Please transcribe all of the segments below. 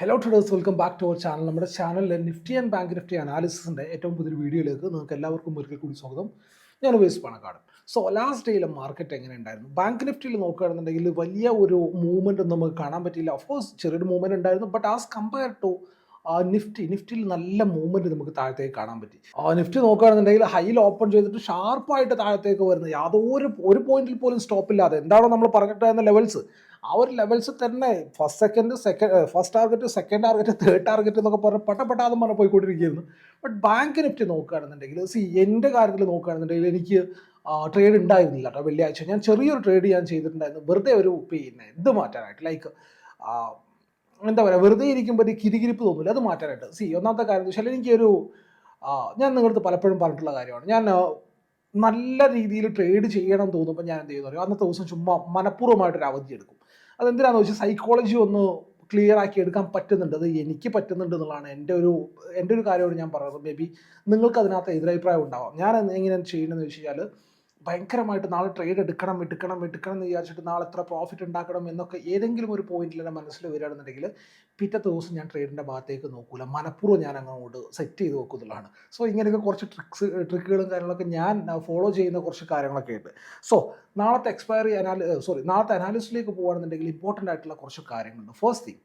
Hello traders welcome back to our channel നമ്മുടെ ചാനലിലെ Nifty and bank Nifty അനാലിസിസിന്റെ ഏറ്റവും പുതിയൊരു വീഡിയോയിലേക്ക് നിങ്ങൾക്ക് എല്ലാവർക്കും ഒരിക്കൽ കൂടി സ്വാഗതം. ഞാൻ ഉപയോഗിച്ച് പണക്കാട് സോ ലാസ്റ്റ് ഡേയിലെ മാർക്കറ്റ് എങ്ങനെ ഉണ്ടായിരുന്നു? ബാങ്ക് നിഫ്റ്റിയിൽ നോക്കുകയാണെന്നുണ്ടെങ്കിൽ വലിയ ഒരു മൂവ്മെന്റ് ഒന്നും നമുക്ക് കാണാൻ പറ്റിയില്ല. ഓഫ് കോഴ്സ് ചെറിയൊരു മൂവ്മെന്റ് ഉണ്ടായിരുന്നു. But as compare to Nifty നിഫ്റ്റിയിൽ നല്ല മൂവ്മെന്റ് നമുക്ക് താഴത്തേക്ക് കാണാൻ പറ്റി. ആ നിഫ്റ്റി നോക്കുകയാണെന്നുണ്ടെങ്കിൽ ഹൈയിൽ ഓപ്പൺ ചെയ്തിട്ട് ഷാർപ്പായിട്ട് താഴത്തേക്ക് വരുന്നത്. യാതൊരു ഒരു പോയിന്റിൽ പോലും സ്റ്റോപ്പ് ഇല്ലാതെ. എന്താണോ നമ്മൾ പറഞ്ഞിട്ടായിരുന്ന ലെവൽസ് ആ ഒരു ലെവൽസ് തന്നെ first second second first target second target third target എന്നൊക്കെ പറഞ്ഞ് പട്ടപ്പെട്ടാതും പറഞ്ഞ് പോയിക്കൊണ്ടിരിക്കുകയായിരുന്നു. ബട്ട് ബാങ്ക് നിഫ്റ്റി നോക്കുകയാണെന്നുണ്ടെങ്കിൽ സി എന്റെ കാര്യത്തിൽ നോക്കുകയാണെന്നുണ്ടെങ്കിൽ എനിക്ക് ട്രേഡ് ഉണ്ടായിരുന്നില്ല കേട്ടോ. വെള്ളിയാഴ്ച ഞാൻ ചെറിയൊരു ട്രേഡ് ഞാൻ ചെയ്തിട്ടുണ്ടായിരുന്നു. വെറുതെ ഒരു പിന്നെ ഇത് മാറ്റാനായിട്ട്? ലൈക്ക് എന്താ പറയുക വെറുതെ ഇരിക്കുമ്പോൾ ഒരു കിരികിരിപ്പ് തോന്നില്ല അത് മാറ്റാനായിട്ട്. സി ഒന്നാമത്തെ കാര്യം എന്ന് വെച്ചാൽ എനിക്കൊരു ഞാൻ നിങ്ങളടുത്ത് പലപ്പോഴും പറഞ്ഞിട്ടുള്ള കാര്യമാണ്. ഞാൻ നല്ല രീതിയിൽ ട്രേഡ് ചെയ്യണം തോന്നുമ്പോൾ ഞാൻ എന്ത് ചെയ്യുന്നു അന്നത്തെ ദിവസം ചുമ്മാ മനഃപൂർവമായിട്ടൊരു അവധി എടുക്കും. അതെന്തിനാണെന്ന് വെച്ചാൽ സൈക്കോളജി ഒന്ന് ക്ലിയർ ആക്കി എടുക്കാൻ പറ്റുന്നുണ്ട്. അത് എനിക്ക് പറ്റുന്നുണ്ട് എന്നുള്ളതാണ് എന്റെ ഒരു എന്റെ ഒരു കാര്യമാണ് ഞാൻ പറയുന്നത് മേ ബി നിങ്ങൾക്ക് അതിനകത്ത് എതിരഭിപ്രായം ഉണ്ടാവാം. ഞാൻ എങ്ങനെ ചെയ്യണമെന്ന് വെച്ച് കഴിഞ്ഞാൽ ഭയങ്കരമായിട്ട് നാളെ ട്രേഡ് എടുക്കണം എടുക്കണം എടുക്കണം എന്ന് വിചാരിച്ചിട്ട് നാളെ എത്ര പ്രോഫിറ്റ് ഉണ്ടാക്കണം എന്നൊക്കെ ഏതെങ്കിലും ഒരു പോയിന്റിൽ എന്റെ മനസ്സിൽ വരികയാണെന്നുണ്ടെങ്കിൽ പിറ്റത്തെ ദിവസം ഞാൻ ട്രേഡിന്റെ ഭാഗത്തേക്ക് നോക്കൂല. മനഃപൂർവം ഞാൻ അങ്ങോട്ട് സെറ്റ് ചെയ്ത് വെക്കുന്നതാണ്. സോ ഇങ്ങനെയൊക്കെ കുറച്ച് ട്രിക്സ് ട്രിക്കുകളും കാര്യങ്ങളൊക്കെ ഞാൻ ഫോളോ ചെയ്യുന്ന കുറച്ച് കാര്യങ്ങളൊക്കെ ഉണ്ട്. സോ നാളത്തെ എക്സ്പയറി അനാലി സോറി നാളത്തെ അനാലിസിലേക്ക് പോകുകയാണെന്നുണ്ടെങ്കിൽ ഇമ്പോർട്ടന്റ് ആയിട്ടുള്ള കുറച്ച് കാര്യങ്ങളുണ്ട്. ഫസ്റ്റ് തിങ്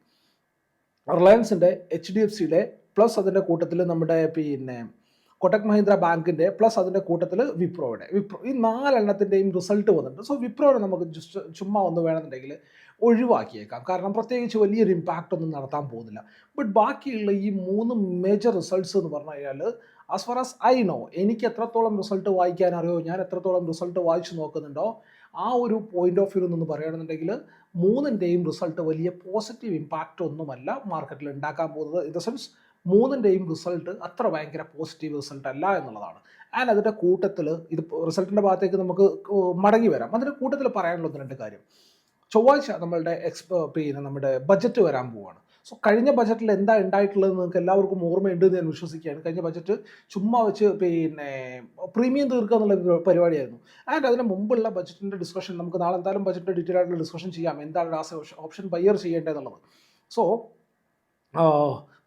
റിലയൻസിന്റെ എച്ച് ഡി എഫ് സിയുടെ പ്ലസ് അതിന്റെ കൂട്ടത്തിൽ നമ്മുടെ പിന്നെ കൊട്ടക് മഹീന്ദ്ര ബാങ്കിന്റെ പ്ലസ് അതിന്റെ കൂട്ടത്തിൽ വിപ്രോയുടെ. വിപ്രോ ഈ നാലെണ്ണത്തിന്റെയും റിസൾട്ട് വന്നിട്ടുണ്ട്. സോ വിപ്രോനെ നമുക്ക് ജസ്റ്റ് ചുമ്മാ ഒന്ന് വേണമെന്നുണ്ടെങ്കിൽ ഒഴിവാക്കിയേക്കാം. കാരണം പ്രത്യേകിച്ച് വലിയൊരു ഇമ്പാക്റ്റ് ഒന്നും നടത്താൻ പോകുന്നില്ല. ബട്ട് ബാക്കിയുള്ള ഈ മൂന്ന് മേജർ റിസൾട്ട്സ് എന്ന് പറഞ്ഞു കഴിഞ്ഞാൽ as far as I know എനിക്ക് എത്രത്തോളം റിസൾട്ട് വായിക്കാൻ അറിയോ ഞാൻ എത്രത്തോളം റിസൾട്ട് വായിച്ചു നോക്കുന്നുണ്ടോ ആ ഒരു പോയിന്റ് ഓഫ് വ്യൂ നിന്ന് പറയുകയാണെന്നുണ്ടെങ്കിൽ മൂന്നിന്റെയും റിസൾട്ട് വലിയ പോസിറ്റീവ് ഇമ്പാക്റ്റ് ഒന്നുമല്ല മാർക്കറ്റിൽ ഉണ്ടാക്കാൻ പോകുന്നത്. ഇൻ ദ സെൻസ് മൂന്നിന്റെയും റിസൾട്ട് അത്ര ഭയങ്കര പോസിറ്റീവ് റിസൾട്ട് അല്ല എന്നുള്ളതാണ്. ആൻഡ് അതിന്റെ കൂട്ടത്തിൽ ഇത് റിസൾട്ടിന്റെ ഭാഗത്തേക്ക് നമുക്ക് മടങ്ങി വരാം. അതിന്റെ കൂട്ടത്തിൽ പറയാനുള്ള ഒന്ന് രണ്ട് കാര്യം. ചൊവ്വാഴ്ച നമ്മളുടെ എക്സ്പ പിന്നെ നമ്മുടെ ബജറ്റ് വരാൻ പോവുകയാണ് സോ കഴിഞ്ഞ ബജറ്റിൽ എന്താ ഉണ്ടായിട്ടുള്ളത് നിങ്ങൾക്ക് എല്ലാവർക്കും ഓർമ്മയുണ്ട് എന്ന് ഞാൻ വിശ്വസിക്കുകയാണ്. കഴിഞ്ഞ ബജറ്റ് ചുമ്മാ വെച്ച് പിന്നെ പ്രീമിയം തീർക്കുക എന്നുള്ള പരിപാടിയായിരുന്നു. ആൻഡ് അതിന് മുമ്പുള്ള ബജറ്റിന്റെ ഡിസ്കഷൻ നമുക്ക് നാളെ എന്തായാലും ബജറ്റിന്റെ ഡീറ്റെയിൽ ആയിട്ടുള്ള ഡിസ്കഷൻ ചെയ്യാം. എന്താണ് ലാസ്റ്റ് ഓപ്ഷൻ ബയ്യർ ചെയ്യേണ്ടതെന്നുള്ളത് സോ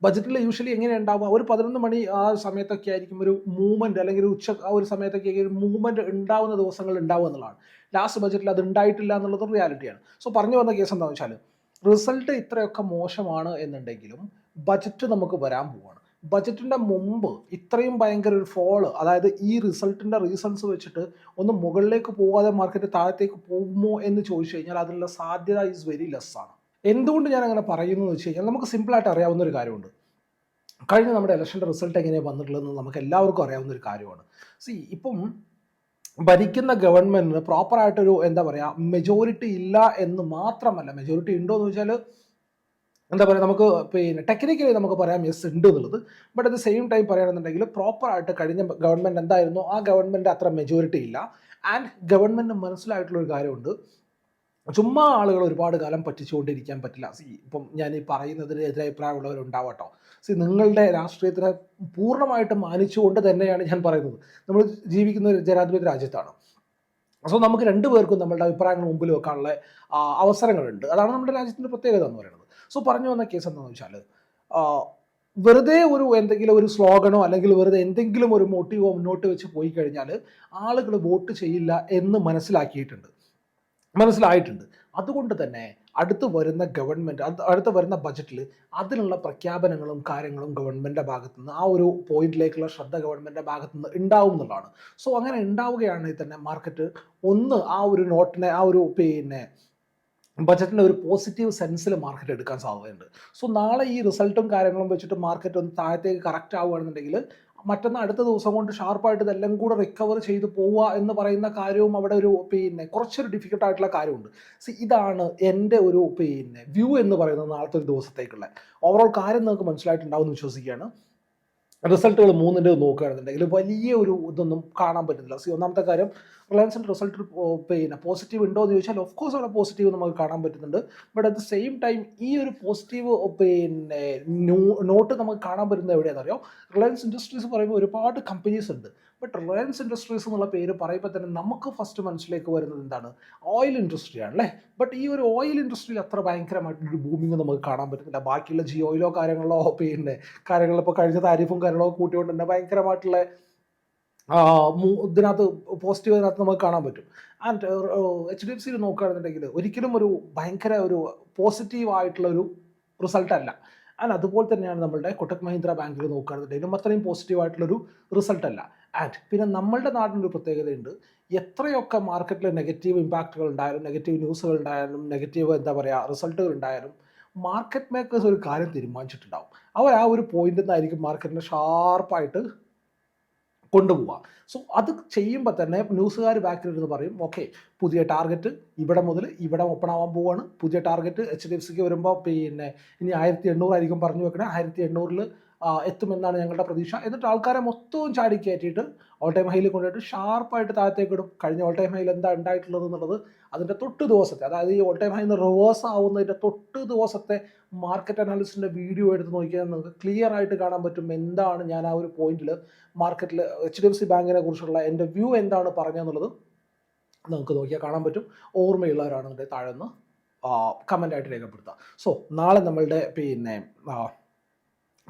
ബജറ്റിൽ യൂഷ്വലി എങ്ങനെ ഉണ്ടാവുക? ഒരു പതിനൊന്ന് മണി ആ സമയത്തൊക്കെ ആയിരിക്കും ഒരു മൂവ്മെന്റ് അല്ലെങ്കിൽ ഒരു ഉച്ച ആ ഒരു സമയത്തൊക്കെ ഒരു മൂവ്മെന്റ് ഉണ്ടാവുന്ന ദിവസങ്ങൾ ഉണ്ടാവുക എന്നുള്ളതാണ്. ലാസ്റ്റ് ബജറ്റിൽ അത് ഉണ്ടായിട്ടില്ല എന്നുള്ളത് റിയാലിറ്റിയാണ് സോ പറഞ്ഞു വന്ന കേസ് എന്താണെന്ന് വെച്ചാൽ റിസൾട്ട് ഇത്രയൊക്കെ മോശമാണ് എന്നുണ്ടെങ്കിലും ബജറ്റ് നമുക്ക് വരാൻ പോവാണ്. ബജറ്റിന്റെ മുമ്പ് ഇത്രയും ഭയങ്കര ഒരു ഫോൾ അതായത് ഈ റിസൾട്ടിന്റെ റീസൺസ് വെച്ചിട്ട് ഒന്ന് മുകളിലേക്ക് പോകാതെ മാർക്കറ്റ് താഴത്തേക്ക് പോകുമോ എന്ന് ചോദിച്ചു കഴിഞ്ഞാൽ അതിനുള്ള സാധ്യത ഈസ് വെരി ലെസ് ആണ്. എന്തുകൊണ്ട് ഞാൻ അങ്ങനെ പറയുന്നു എന്ന് വെച്ച് കഴിഞ്ഞാൽ നമുക്ക് സിമ്പിളായിട്ട് അറിയാവുന്ന ഒരു കാര്യമുണ്ട്. കഴിഞ്ഞ നമ്മുടെ ഇലക്ഷന്റെ റിസൾട്ട് എങ്ങനെയാണ് വന്നിട്ടുള്ളതെന്ന് നമുക്ക് എല്ലാവർക്കും അറിയാവുന്ന ഒരു കാര്യമാണ്. സി ഇപ്പം ഭരിക്കുന്ന ഗവൺമെന്റിന് പ്രോപ്പറായിട്ടൊരു എന്താ പറയുക മെജോറിറ്റി ഇല്ല എന്ന് മാത്രമല്ല മെജോറിറ്റി ഉണ്ടോ എന്ന് വെച്ചാൽ എന്താ പറയുക നമുക്ക് പിന്നെ ടെക്നിക്കലി നമുക്ക് പറയാം യെസ് ഉണ്ട് എന്നുള്ളത് but at the same time പറയുകയാണെന്നുണ്ടെങ്കിൽ പ്രോപ്പറായിട്ട് കഴിഞ്ഞ ഗവൺമെന്റ് എന്തായിരുന്നു? ആ ഗവൺമെന്റ് അത്ര മെജോറിറ്റി ഇല്ല. ആൻഡ് ഗവൺമെന്റ് മനസ്സിലായിട്ടുള്ള ഒരു കാര്യമുണ്ട്. ചുമ്മാ ആളുകൾ ഒരുപാട് കാലം പറ്റിച്ചുകൊണ്ടിരിക്കാൻ പറ്റില്ല. സി ഇപ്പം ഞാൻ ഈ പറയുന്നതിന് എതിരഭിപ്രായമുള്ളവരുണ്ടാവട്ടോ. സി നിങ്ങളുടെ രാഷ്ട്രീയത്തിനെ പൂർണമായിട്ട് മാനിച്ചുകൊണ്ട് തന്നെയാണ് ഞാൻ പറയുന്നത്. നമ്മൾ ജീവിക്കുന്ന ഒരു ജനാധിപത്യ രാജ്യത്താണ്. സോ നമുക്ക് രണ്ടു പേർക്കും നമ്മളുടെ അഭിപ്രായങ്ങൾ മുമ്പിൽ വെക്കാനുള്ള അവസരങ്ങളുണ്ട്. അതാണ് നമ്മുടെ രാജ്യത്തിന്റെ പ്രത്യേകത എന്ന് പറയുന്നത്. സോ പറഞ്ഞു വന്ന കേസ് എന്താണെന്ന് വെച്ചാൽ വെറുതെ ഒരു എന്തെങ്കിലും ഒരു സ്ലോഗനോ അല്ലെങ്കിൽ വെറുതെ എന്തെങ്കിലും ഒരു മോട്ടീവോ മുന്നോട്ട് വെച്ച് പോയി കഴിഞ്ഞാൽ ആളുകൾ വോട്ട് ചെയ്യില്ല എന്ന് മനസ്സിലാക്കിയിട്ടുണ്ട്. മനസ്സിലായിട്ടുണ്ട്. അതുകൊണ്ട് തന്നെ അടുത്ത് വരുന്ന ഗവൺമെന്റ് അടുത്ത് വരുന്ന ബജറ്റിൽ അതിനുള്ള പ്രഖ്യാപനങ്ങളും കാര്യങ്ങളും ഗവൺമെന്റിന്റെ ഭാഗത്തു നിന്ന് ആ ഒരു പോയിന്റിലേക്കുള്ള ശ്രദ്ധ ഗവൺമെന്റിന്റെ ഭാഗത്തു നിന്ന് ഉണ്ടാവും എന്നുള്ളതാണ്. സോ അങ്ങനെ ഉണ്ടാവുകയാണെങ്കിൽ തന്നെ മാർക്കറ്റ് ഒന്ന് ആ ഒരു നോട്ടിനെ ആ ഒരു പിന്നെ ബജറ്റിന്റെ ഒരു പോസിറ്റീവ് സെൻസിൽ മാർക്കറ്റ് എടുക്കാൻ സാധ്യതയുണ്ട്. സോ നാളെ ഈ റിസൾട്ടും കാര്യങ്ങളും വെച്ചിട്ട് മാർക്കറ്റ് ഒന്ന് താഴത്തേക്ക് കറക്റ്റ് ആവുകയാണെന്നുണ്ടെങ്കിൽ മറ്റന്നാൾ അടുത്ത ദിവസം കൊണ്ട് ഷാർപ്പായിട്ട് ഇതെല്ലാം കൂടെ റിക്കവർ ചെയ്ത് പോവുക എന്ന് പറയുന്ന കാര്യവും അവിടെ ഒരു പിന്നെ കുറച്ചൊരു ഡിഫിക്കൽട്ട് ആയിട്ടുള്ള കാര്യമുണ്ട്. സി ഇതാണ് എന്റെ ഒരു പിന്നെ വ്യൂ എന്ന് പറയുന്നത് നാളത്തെ ഒരു ദിവസത്തേക്കുള്ള. ഓവറോൾ കാര്യം നിങ്ങൾക്ക് മനസ്സിലായിട്ടുണ്ടാവും എന്ന് വിശ്വസിക്കുകയാണ് റിസൾട്ടുകൾ മൂന്നിന്റെ നോക്കുകയാണെന്നുണ്ടെങ്കിൽ വലിയ ഒരു ഇതൊന്നും കാണാൻ പറ്റുന്നില്ല. സി ഒന്നാമത്തെ കാര്യം റിലയൻസിന്റെ റിസൾട്ട് പിന്നെ പോസിറ്റീവ് ഉണ്ടോ എന്ന് ചോദിച്ചാൽ ഓഫ് കോഴ്സ് അവിടെ പോസിറ്റീവ് നമുക്ക് കാണാൻ പറ്റുന്നുണ്ട്. But at the same time ഈ ഒരു പോസിറ്റീവ് പിന്നെ നോട്ട് നമുക്ക് കാണാൻ പറ്റുന്നത് എവിടെയാണെന്ന് അറിയാം? റിലയൻസ് ഇൻഡസ്ട്രീസ് പറയുമ്പോൾ ഒരുപാട് കമ്പനീസ് ഉണ്ട്. ബട്ട് റിലയൻസ് ഇൻഡസ്ട്രീസ് എന്നുള്ള പേര് പറയുമ്പോൾ തന്നെ നമുക്ക് ഫസ്റ്റ് മനസ്സിലേക്ക് വരുന്നത് എന്താണ്? ഓയിൽ ഇൻഡസ്ട്രിയാണ് അല്ലേ ബട്ട് ഈ ഒരു ഓയിൽ ഇൻഡസ്ട്രിയിൽ അത്ര ഭയങ്കരമായിട്ടൊരു ബൂമിങ് നമുക്ക് കാണാൻ പറ്റുന്നില്ല. ബാക്കിയുള്ള ജിയോയിലോ കാര്യങ്ങളോ പിന്നെ കാര്യങ്ങളിപ്പോൾ കഴിഞ്ഞ താരിഫും കാര്യങ്ങളോ കൂട്ടിക്കൊണ്ട് തന്നെ ഭയങ്കരമായിട്ടുള്ള ഇതിനകത്ത് പോസിറ്റീവ് ഇതിനകത്ത് നമുക്ക് കാണാൻ പറ്റും. ആൻഡ് എച്ച് ഡി എഫ് സിയിൽ നോക്കുകയാണെന്നുണ്ടെങ്കിൽ ഒരിക്കലും ഒരു ഭയങ്കര ഒരു പോസിറ്റീവ് ആയിട്ടുള്ള ഒരു റിസൾട്ട് അല്ല. ആൻഡ് അതുപോലെ തന്നെയാണ് നമ്മളുടെ കൊട്ടക് മഹീന്ദ്ര ബാങ്കിൽ നോക്കുകയാണെന്നുണ്ടെങ്കിലും അത്രയും പോസിറ്റീവ് ആയിട്ടുള്ളൊരു റിസൾട്ട് അല്ല. ആൻഡ് പിന്നെ നമ്മളുടെ നാടിനൊരു പ്രത്യേകതയുണ്ട്. എത്രയൊക്കെ മാർക്കറ്റിൽ നെഗറ്റീവ് ഇമ്പാക്റ്റുകൾ ഉണ്ടായാലും നെഗറ്റീവ് ന്യൂസുകൾ ഉണ്ടായാലും നെഗറ്റീവ് എന്താ പറയുക റിസൾട്ടുകൾ ഉണ്ടായാലും മാർക്കറ്റ് മേക്കേഴ്സ് ഒരു കാര്യം തീരുമാനിച്ചിട്ടുണ്ടാവും. അവർ ആ ഒരു പോയിന്റിൽ നിന്നായിരിക്കും മാർക്കറ്റിനെ ഷാർപ്പായിട്ട് കൊണ്ടുപോവുക സോ അത് ചെയ്യുമ്പോൾ തന്നെ ന്യൂസുകാർ ബാക്കിലിരുന്ന് പറയും ഓക്കെ പുതിയ ടാർഗറ്റ് ഇവിടെ മുതൽ ഇവിടെ ഓപ്പൺ ആവാൻ പോവാണ്. പുതിയ ടാർഗറ്റ് എച്ച് ഡി എഫ് സിക്ക് വരുമ്പോൾ പിന്നെ ഇനി ആയിരത്തി എണ്ണൂറായിരിക്കും പറഞ്ഞു വെക്കണേ. ആയിരത്തി എണ്ണൂറിൽ എത്തുമെന്നാണ് ഞങ്ങളുടെ പ്രതീക്ഷ. എന്നിട്ട് ആൾക്കാരെ മൊത്തവും ചാടി കയറ്റിയിട്ട് ഓൾ ടൈം ഹൈയിൽ കൊണ്ടുപോയിട്ട് ഷാർപ്പായിട്ട് താഴത്തേക്ക് ഇടും. കഴിഞ്ഞ ഓൾ ടൈം ഹൈയിൽ എന്താ ഉണ്ടായിട്ടുള്ളത് എന്നുള്ളത് അതിന്റെ തൊട്ട് ദിവസത്തെ അതായത് ഈ ഓൾ ടൈം ഹൈന്ന് റിവേഴ്സ് ആവുന്നതിന്റെ തൊട്ട് ദിവസത്തെ മാർക്കറ്റ് അനാലിസിന്റെ വീഡിയോ എടുത്ത് നോക്കിയാൽ നിങ്ങൾക്ക് ക്ലിയർ ആയിട്ട് കാണാൻ പറ്റും എന്താണ് ഞാൻ ആ ഒരു പോയിന്റിൽ മാർക്കറ്റിൽ എച്ച് ഡി എഫ് സി ബാങ്കിനെ കുറിച്ചുള്ള എന്റെ വ്യൂ എന്താണ് പറഞ്ഞതെന്നുള്ളത് നമുക്ക് നോക്കിയാൽ കാണാൻ പറ്റും. ഓർമ്മയുള്ളവരാണെന്നുണ്ടെങ്കിൽ താഴെ നിന്ന് കമന്റായിട്ട് രേഖപ്പെടുത്തുക. സോ നാളെ നമ്മളുടെ പിന്നെ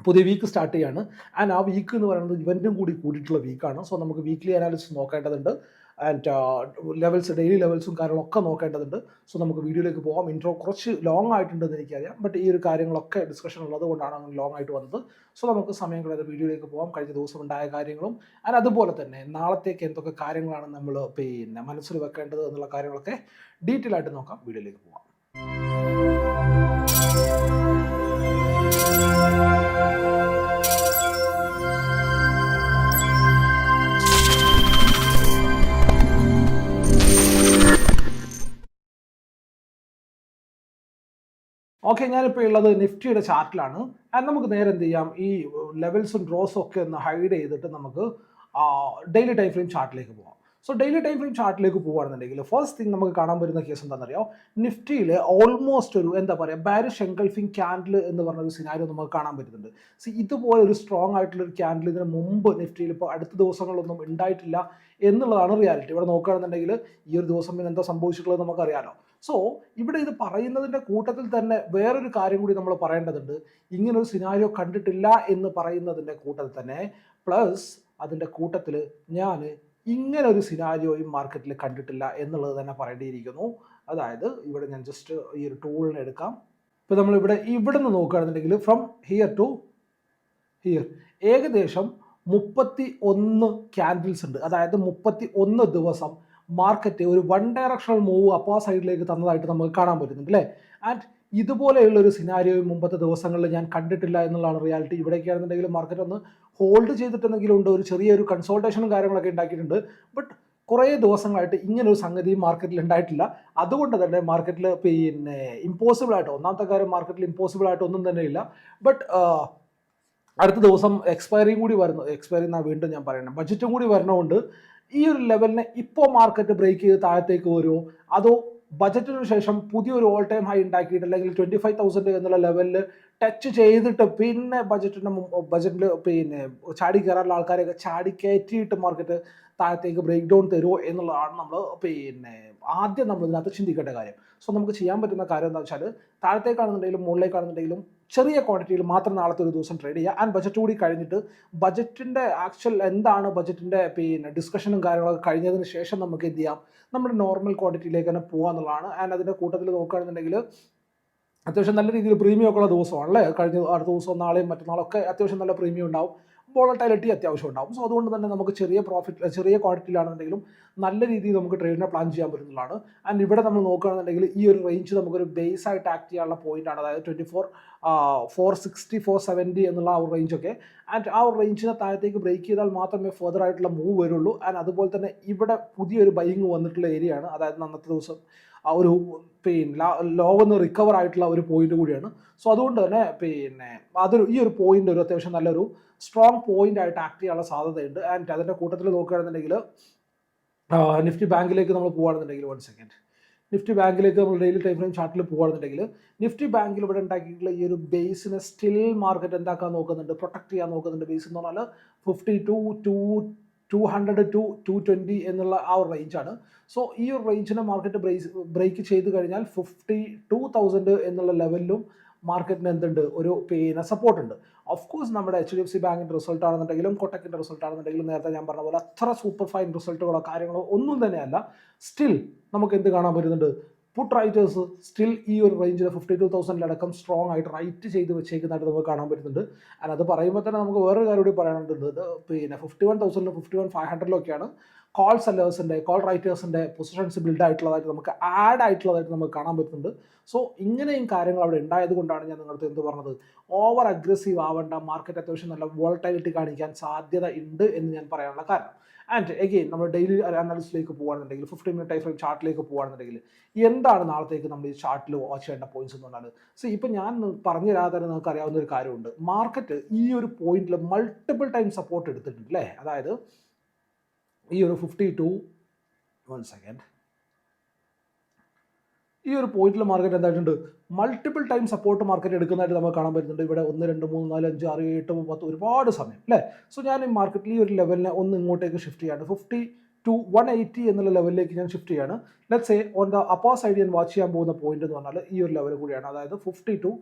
പുതിയ വീക്ക് സ്റ്റാർട്ട് ചെയ്യാണ്. ആൻഡ് ആ വീക്ക് എന്ന് പറയുന്നത് ഇവന്റും കൂടി കൂടിയിട്ടുള്ള വീക്കാണ് സോ നമുക്ക് വീക്ക്ലി അനാലിസിസ് നോക്കേണ്ടതുണ്ട്. ആൻഡ് ലെവൽസ് ഡെയിലി ലെവൽസും കാര്യങ്ങളൊക്കെ നോക്കേണ്ടതുണ്ട്. സോ നമുക്ക് വീഡിയോയിലേക്ക് പോകാം ഇൻട്രോ കുറച്ച് ലോങ് ആയിട്ടുണ്ടെന്ന് എനിക്കറിയാം. ബട്ട് ഈ ഒരു കാര്യങ്ങളൊക്കെ ഡിസ്കഷൻ ഉള്ളത് കൊണ്ടാണ് അങ്ങനെ ലോങ് ആയിട്ട് വന്നത്. സോ നമുക്ക് സമയം കളയാതെ വീഡിയോയിലേക്ക് പോകാം കഴിഞ്ഞ ദിവസം ഉണ്ടായ കാര്യങ്ങളും. ആൻഡ് അതുപോലെ തന്നെ നാളത്തേക്ക് എന്തൊക്കെ കാര്യങ്ങളാണ് നമ്മൾ പിന്നെ മനസ്സിൽ വെക്കേണ്ടത് എന്നുള്ള കാര്യങ്ങളൊക്കെ ഡീറ്റെയിൽ ആയിട്ട് നോക്കാം. വീഡിയോയിലേക്ക് പോകാം ഓക്കെ ഞാനിപ്പോൾ ഉള്ളത് നിഫ്റ്റിയുടെ ചാർട്ടിലാണ്. ആൻഡ് നമുക്ക് നേരെ എന്ത് ചെയ്യാം? ഈ ലെവൽസും ഡ്രോസും ഒക്കെ ഒന്ന് ഹൈഡ് ചെയ്തിട്ട് നമുക്ക് ഡെയിലി ടൈം ഫ്രെയിം ചാർട്ടിലേക്ക് പോകാം സോ ഡെയിലി ടൈം ഫ്രെയിം ചാർട്ടിലേക്ക് പോകുകയാണെന്നുണ്ടെങ്കിൽ ഫസ്റ്റ് തിങ് നമുക്ക് കാണാൻ പറ്റുന്ന കേസ് എന്താണെന്നറിയോ? നിഫ്റ്റിയിൽ ഓൾമോസ്റ്റ് ഒരു എന്താ പറയുക ബാരിഷ് എൻഗൾഫിംഗ് ക്യാൻഡിൽ എന്ന് പറഞ്ഞ ഒരു സിനാരിയോ നമുക്ക് കാണാൻ പറ്റുന്നുണ്ട്. സി ഇതുപോലെ ഒരു സ്ട്രോങ് ആയിട്ടുള്ള ഒരു ക്യാൻഡിൽ ഇതിന് മുമ്പ് നിഫ്റ്റിയിൽ ഇപ്പോൾ അടുത്ത ദിവസങ്ങളൊന്നും ഉണ്ടായിട്ടില്ല എന്നുള്ളതാണ് റിയാലിറ്റി ഇവിടെ നോക്കുകയാണെന്നുണ്ടെങ്കിൽ ഈ ഒരു ദിവസം പിന്നെ എന്താ സംഭവിച്ചിട്ടുള്ളത് നമുക്കറിയാലോ. സോ ഇവിടെ ഇത് പറയുന്നതിന്റെ കൂട്ടത്തിൽ തന്നെ വേറൊരു കാര്യം കൂടി നമ്മൾ പറയേണ്ടതുണ്ട്. ഇങ്ങനൊരു സിനാരിയോ കണ്ടിട്ടില്ല എന്ന് പറയുന്നതിന്റെ കൂട്ടത്തിൽ തന്നെ പ്ലസ് അതിന്റെ കൂട്ടത്തിൽ ഞാൻ ഇങ്ങനെ ഒരു സിനാരിയോയും മാർക്കറ്റിൽ കണ്ടിട്ടില്ല എന്നുള്ളത് തന്നെ പറയേണ്ടിയിരിക്കുന്നു. അതായത് ഇവിടെ ഞാൻ ജസ്റ്റ് ഈ ഒരു ടൂളിനെ എടുക്കാം. ഇപ്പോൾ നമ്മളിവിടെ ഇവിടെ നിന്ന് നോക്കുകയാണെന്നുണ്ടെങ്കിൽ ഫ്രം ഹിയർ ടു ഹിയർ ഏകദേശം മുപ്പത്തി ഒന്ന് ക്യാൻഡിൽസ് ഉണ്ട്. അതായത് മുപ്പത്തി ഒന്ന് ദിവസം മാർക്കറ്റ് ഒരു വൺ ഡയറക്ഷണൽ മൂവ് അപ്പോ ആ സൈഡിലേക്ക് തന്നതായിട്ട് നമുക്ക് കാണാൻ പറ്റുന്നുണ്ട് അല്ലേ ആൻഡ് ഇതുപോലെയുള്ള ഒരു സിനാരിയോ മുമ്പത്തെ ദിവസങ്ങളിൽ ഞാൻ കണ്ടിട്ടില്ല എന്നുള്ളതാണ് റിയാലിറ്റി ഇവിടേക്കാണെന്നുണ്ടെങ്കിൽ മാർക്കറ്റ് ഒന്ന് ഹോൾഡ് ചെയ്തിട്ടുണ്ടെങ്കിലും ഉണ്ട്. ഒരു ചെറിയൊരു കൺസൾട്ടേഷനും കാര്യങ്ങളൊക്കെ ഉണ്ടാക്കിയിട്ടുണ്ട്. ബട്ട് കുറേ ദിവസങ്ങളായിട്ട് ഇങ്ങനൊരു സംഗതി മാർക്കറ്റിൽ ഉണ്ടായിട്ടില്ല. അതുകൊണ്ട് തന്നെ മാർക്കറ്റിൽ പിന്നെ ഇമ്പോസിബിൾ ആയിട്ട് ഒന്നാമത്തെ കാര്യം മാർക്കറ്റിൽ ഇമ്പോസിബിൾ ആയിട്ട് ഒന്നും തന്നെ ഇല്ല. ബട്ട് അടുത്ത ദിവസം എക്സ്പയറിയും കൂടി വരുന്നു. എക്സ്പയറി എന്നാണ് വീണ്ടും ഞാൻ പറയുന്നത് ബഡ്ജറ്റും കൂടി വരണമുണ്ട് ഈ ഒരു ലെവലിനെ ഇപ്പോ മാർക്കറ്റ് ബ്രേക്ക് ചെയ്ത് താഴത്തേക്ക് വരുമോ അതോ ബജറ്റിന് ശേഷം പുതിയൊരു ഓൾ ടൈം ഹൈ ഉണ്ടാക്കിയിട്ട് അല്ലെങ്കിൽ ട്വന്റി ഫൈവ് തൗസൻഡ് എന്നുള്ള ലെവലിൽ ടച്ച് ചെയ്തിട്ട് പിന്നെ ബജറ്റിന്റെ ബജറ്റിൽ പിന്നെ ചാടി കയറാനുള്ള ആൾക്കാരെയൊക്കെ ചാടി കയറ്റിയിട്ട് മാർക്കറ്റ് താഴത്തേക്ക് ബ്രേക്ക് ഡൗൺ തരുമോ എന്നുള്ളതാണ് നമ്മൾ പിന്നെ ആദ്യം നമ്മൾ ഇതിനകത്ത് ചിന്തിക്കേണ്ട കാര്യം. സോ നമുക്ക് ചെയ്യാൻ പറ്റുന്ന കാര്യം എന്താ വെച്ചാൽ താഴത്തേക്കാണെന്നുണ്ടെങ്കിലും മുകളിലേക്കാണെന്നുണ്ടെങ്കിലും ചെറിയ ക്വാണ്ടിറ്റിയിൽ മാത്രം നാളത്തെ ഒരു ദിവസം ട്രേഡ് ചെയ്യുക. ആൻഡ് ബജറ്റ് കൂടി കഴിഞ്ഞിട്ട് ബജറ്റിന്റെ ആക്ച്വൽ എന്താണ് ബജറ്റിന്റെ പിന്നെ ഡിസ്കഷനും കാര്യങ്ങളൊക്കെ കഴിഞ്ഞതിന് ശേഷം നമുക്ക് എന്ത് ചെയ്യാം? നമ്മുടെ നോർമൽ ക്വാണ്ടിറ്റിയിലേക്ക് തന്നെ പോകുക എന്നുള്ളതാണ്. ആൻഡ് അതിന്റെ കൂട്ടത്തിൽ നോക്കുകയാണെന്നുണ്ടെങ്കിൽ അത്യാവശ്യം നല്ല രീതിയിൽ പ്രീമിയം ഒക്കെ ഉള്ള ദിവസമാണല്ലേ? കഴിഞ്ഞ അടുത്ത ദിവസം നാളെയും മറ്റന്നാളൊക്കെ അത്യാവശ്യം നല്ല പ്രീമിയം ഉണ്ടാവും. വോളറ്റാലിറ്റി അത്യാവശ്യം ഉണ്ടാവും. സോ അതുകൊണ്ട് തന്നെ നമുക്ക് ചെറിയ പ്രോഫിറ്റ് ചെറിയ ക്വാണ്ടിറ്റിയിലാണെന്നുണ്ടെങ്കിലും നല്ല രീതിയിൽ നമുക്ക് ട്രേഡിനെ പ്ലാൻ ചെയ്യാൻ പറ്റുന്നതാണ്. ആൻഡ് ഇവിടെ നമ്മൾ നോക്കുകയാണെന്നുണ്ടെങ്കിൽ ഈ ഒരു റേഞ്ച് നമുക്കൊരു ബേസ് ആയിട്ട് ആക്ട് ചെയ്യാനുള്ള പോയിന്റാണ് അതായത് twenty four four sixty four seventy എന്നുള്ള ആ ഒരു റേഞ്ചൊക്കെ ആൻഡ് ആ ഒരു റേഞ്ചിനെ താഴത്തേക്ക് ബ്രേക്ക് ചെയ്താൽ മാത്രമേ ഫെർദർ ആയിട്ടുള്ള മൂവ് വരുള്ളൂ. ആൻഡ് അതുപോലെ തന്നെ ഇവിടെ പുതിയൊരു ബൈങ് വന്നിട്ടുള്ള ഏരിയ ആണ്. അതായത് അന്നത്തെ ദിവസം ആ ഒരു പിന്നെ ലോവെന്ന് റിക്കവർ ആയിട്ടുള്ള ഒരു പോയിന്റ് കൂടിയാണ്. സോ അതുകൊണ്ട് തന്നെ പിന്നെ അതൊരു ഈ ഒരു പോയിന്റ് ഒരു അത്യാവശ്യം നല്ലൊരു സ്ട്രോങ് പോയിന്റ് ആയിട്ട് ആക്ട് ചെയ്യാനുള്ള സാധ്യതയുണ്ട്. ആൻഡ് അതിന്റെ കൂട്ടത്തിൽ നോക്കുകയാണെന്നുണ്ടെങ്കിൽ നിഫ്റ്റി ബാങ്കിലേക്ക് നമ്മൾ പോകുകയാണെന്നുണ്ടെങ്കിൽ വൺ സെക്കൻഡ് നിഫ്റ്റി ബാങ്കിലേക്ക് നമ്മൾ ഡെയിലി ടൈം ഫ്രെയിം ചാർട്ടിൽ പോകുകയാണെന്നുണ്ടെങ്കിൽ നിഫ്റ്റി ബാങ്കിൽ ഇവിടെ ഉണ്ടാക്കിയിട്ടുള്ള ഈ ഒരു ബേസിനെ സ്റ്റിൽ മാർക്കറ്റ് എന്താക്കാൻ നോക്കുന്നുണ്ട്? പ്രൊട്ടക്ട് ചെയ്യാൻ നോക്കുന്നുണ്ട് ബേസ് എന്ന് പറഞ്ഞാൽ fifty two two two hundred two two twenty എന്നുള്ള ആ ഒരു റേഞ്ചാണ് സോ ഈ ഒരു റേഞ്ചിനെ മാർക്കറ്റ് ബ്രേക്ക് ചെയ്ത് കഴിഞ്ഞാൽ ഫിഫ്റ്റി ടു തൗസൻഡ് എന്നുള്ള ലെവലിലും മാർക്കറ്റിന് എന്തുണ്ട്? ഒരു പിന്നെ സപ്പോർട്ട് ഉണ്ട്. ഓഫ് കോഴ്സ് നമ്മുടെ എച്ച് ഡി എഫ് സി ബാങ്കിന്റെ റിസൾട്ട് ആണെന്നുണ്ടെങ്കിലും കൊട്ടക്കിന്റെ റിസൾട്ട് ആണെന്നുണ്ടെങ്കിലും നേരത്തെ ഞാൻ പറഞ്ഞ പോലെ അത്ര സൂപ്പർ ഫൈൻ റിസൾട്ടുകളോ കാര്യങ്ങളോ ഒന്നും തന്നെയല്ല സ്റ്റിൽ നമുക്ക് എന്ത് കാണാൻ പറ്റുന്നുണ്ട്? പുട്ട് റൈറ്റേഴ്സ് സ്റ്റിൽ ഈ ഒരു റേഞ്ചിൽ ഫിഫ്റ്റി ടു തൗസൻഡിലടക്കം സ്ട്രോങ് ആയിട്ട് റൈറ്റ് ചെയ്ത് വെച്ചേക്കുന്നതായിട്ട് നമുക്ക് കാണാൻ പറ്റുന്നുണ്ട്. അത് പറയുമ്പോൾ തന്നെ നമുക്ക് വേറൊരു കാര്യം കൂടി പറയാനുണ്ട്. പിന്നെ ഫിഫ്റ്റി വൺ തൗസൻഡിലും ഫിഫ്റ്റി വൺ ഫൈവ് ഹൺഡ്രഡിലൊക്കെയാണ് കോൾ സെല്ലേഴ്സിന്റെ കോൾ റൈറ്റേഴ്സിന്റെ പൊസിഷൻസ് ബിൽഡ് ആയിട്ടുള്ളതായിട്ട് നമുക്ക് ആഡ് ആയിട്ടുള്ളതായിട്ട് നമുക്ക് കാണാൻ പറ്റുന്നുണ്ട്. സോ ഇങ്ങനെയും കാര്യങ്ങൾ അവിടെ ഉണ്ടായത് കൊണ്ടാണ് ഞാൻ നിങ്ങൾക്ക് എന്ത് പറഞ്ഞത്? ഓവർ അഗ്രസീവ് ആവേണ്ട മാർക്കറ്റ് അത്യാവശ്യം നല്ല വോൾട്ടൈലിറ്റി കാണിക്കാൻ സാധ്യത ഉണ്ട് എന്ന് ഞാൻ പറയാനുള്ള കാരണം. ആൻഡ് എഗെയിൻ നമ്മൾ ഡെയിലി അനാലിസിലേക്ക് പോകുകയാണെന്നുണ്ടെങ്കിൽ ഫിഫ്റ്റി മിനിറ്റ് ടൈം ഫ്രെയിം ചാർട്ടിലേക്ക് പോകുകയാണെന്നുണ്ടെങ്കിൽ എന്താണ് നാളത്തേക്ക് നമ്മൾ ഈ ചാർട്ടിൽ വാച്ച് ചെയ്യേണ്ട പോയിന്റ്സ് എന്ന് പറഞ്ഞാൽ സോ ഇപ്പം ഞാൻ പറഞ്ഞു തരാതെ തന്നെ നിങ്ങൾക്ക് അറിയാവുന്ന ഒരു കാര്യമുണ്ട്. മാർക്കറ്റ് ഈ ഒരു പോയിന്റിൽ മൾട്ടിപ്പിൾ ടൈം സപ്പോർട്ട് എടുത്തിട്ടുണ്ട് അല്ലേ അതായത് ഈ ഒരു ഫിഫ്റ്റി ടു വൺ സെക്കൻഡ് ഈ ഒരു പോയിന്റിൽ മാർക്കറ്റ് എന്തായിട്ടുണ്ട്? മൾട്ടിപ്പിൾ ടൈം സപ്പോർട്ട് മാർക്കറ്റ് എടുക്കുന്നതായിട്ട് നമുക്ക് കാണാൻ പറ്റുന്നുണ്ട്. ഇവിടെ ഒന്ന് രണ്ട് മൂന്ന് നാല് അഞ്ച് ആറ് ഏഴ് എട്ട് പത്ത് ഒരുപാട് സമയം അല്ലേ? സോ ഞാൻ ഈ മാർക്കറ്റിൽ ഈ ഒരു ലെവലിനെ ഒന്ന് ഇങ്ങോട്ടേക്ക് ഷിഫ്റ്റ് ചെയ്യാണ്. ഫിഫ്റ്റി ടു വൺ എയ്റ്റി എന്നുള്ള ലെവലിലേക്ക് ഞാൻ ഷിഫ്റ്റ് ചെയ്യാണ്. Let's a on the upper side ഞാൻ വാച്ച് ചെയ്യാൻ പോകുന്ന പോയിന്റ് എന്ന് പറഞ്ഞാൽ ഈ ഒരു ലെവൽ കൂടിയാണ്. അതായത് ഫിഫ്റ്റി ടു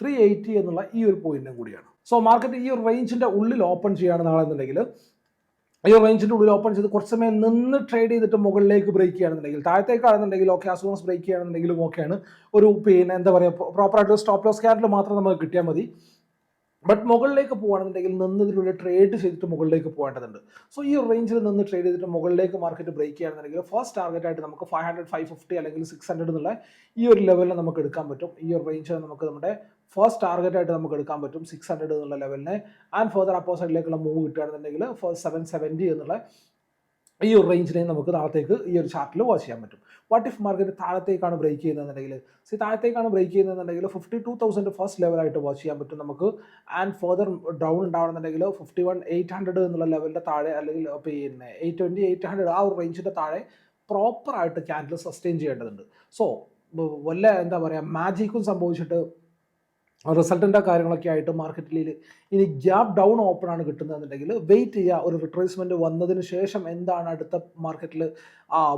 ത്രീ എയ്റ്റി എന്നുള്ള ഈ ഒരു പോയിന്റും കൂടിയാണ്. സോ മാർക്കറ്റ് ഈ ഒരു റേഞ്ചിന്റെ ഉള്ളിൽ ഓപ്പൺ ചെയ്യാണ് ഒരു റേഞ്ചിന്റെ ഉള്ളിൽ ഓപ്പൺ ചെയ്ത് കുറച്ച് സമയം നിന്ന് ട്രേഡ് ചെയ്തിട്ട് മുകളിലേക്ക് ബ്രേക്ക് ചെയ്യുകയാണെന്നുണ്ടെങ്കിൽ താഴത്തേക്കാണെന്നുണ്ടെങ്കിൽ ഓക്കെ അസുഖം ബ്രേക്ക് ചെയ്യുകയാണെന്നുണ്ടെങ്കിലും ഓക്കെയാണ് ഒരു പിന്നെ എന്താ പറയുക പ്രോപ്പറായിട്ട് സ്റ്റോപ്പ് ലോസ് ക്യാരറ്റിൽ മാത്രം നമുക്ക് കിട്ടിയാൽ മതി. ബട്ട് മുകളിലേക്ക് പോകുകയാണെന്നുണ്ടെങ്കിൽ നിന്നതിലുള്ള ട്രേഡ് ചെയ്തിട്ട് മുകളിലേക്ക് പോകേണ്ടതുണ്ട്. സോ ഈ റേഞ്ചിൽ നിന്ന് ട്രേഡ് ചെയ്തിട്ട് മുകളിലേക്ക് മാർക്കറ്റ് ബ്രേക്ക് ചെയ്യുകയാണെന്നുണ്ടെങ്കിൽ ഫസ്റ്റ് ടാർഗറ്റ് ആയിട്ട് നമുക്ക് ഫൈവ് ഹൺഡ്രഡ് ഫൈവ് ഫിഫ്റ്റി അല്ലെങ്കിൽ സിക്സ് ഹൺഡ്രഡ് എന്നുള്ള ഈ ഒരു ലെവലിൽ നമുക്ക് എടുക്കാൻ പറ്റും. ഈ ഒരു റേഞ്ചിൽ നമുക്ക് നമ്മുടെ ഫസ്റ്റ് ടാർഗറ്റ് ആയിട്ട് നമുക്ക് എടുക്കാൻ പറ്റും സിക്സ് ഹൺഡ്രഡ് എന്നുള്ള ലെവലിനെ ആൻഡ് ഫർദർ അപ്പോസൈഡിലേക്കുള്ള മൂവ് കിട്ടുകയാണെന്നുണ്ടെങ്കിൽ സെവൻ സെവന്റി എന്നുള്ള ഈ ഒരു റേഞ്ചിനെ നമുക്ക് നാളത്തേക്ക് ഈ ഒരു ചാർട്ടിൽ വാച്ച് ചെയ്യാൻ പറ്റും. വാട്ട് ഇഫ് മാർക്കറ്റ് താഴത്തേക്കാണ് ബ്രേക്ക് ചെയ്യുന്നതെന്നുണ്ടെങ്കിൽ? സി താഴത്തേക്കാണ് ബ്രേക്ക് ചെയ്യുന്നതെന്നുണ്ടെങ്കിൽ ഫിഫ്റ്റി ടു തൗസൻഡ് ഫസ്റ്റ് ലെവലായിട്ട് വാച്ച് ചെയ്യാൻ പറ്റും നമുക്ക്. ആൻഡ് ഫർദർ ഡൗൺ ഉണ്ടാവണമെന്നുണ്ടെങ്കിൽ ഫിഫ്റ്റി വൺ എയ്റ്റ് ഹൺഡ്രഡ് എന്നുള്ള ലെവലിന്റെ താഴെ അല്ലെങ്കിൽ പിന്നെ എയ്റ്റ് ട്വന്റി എയ്റ്റ് ഹൺഡ്രഡ് ആ ഒരു റേഞ്ചിന്റെ താഴെ പ്രോപ്പറായിട്ട് ക്യാൻഡിൽ സസ്റ്റെയിൻ ചെയ്യേണ്ടതുണ്ട്. സോ വല്ല എന്താ പറയുക മാജിക്കും സംഭവിച്ചിട്ട് റിസൾട്ടിന്റെ കാര്യങ്ങളൊക്കെ ആയിട്ട് മാർക്കറ്റിൽ ഇനി ഗ്യാപ്പ് ഡൗൺ ഓപ്പൺ ആണ് കിട്ടുന്നതെന്നുണ്ടെങ്കിൽ വെയിറ്റ് ചെയ്യുക ഒരു റിട്രേസ്മെന്റ് വന്നതിന് ശേഷം എന്താണ് അടുത്ത മാർക്കറ്റിൽ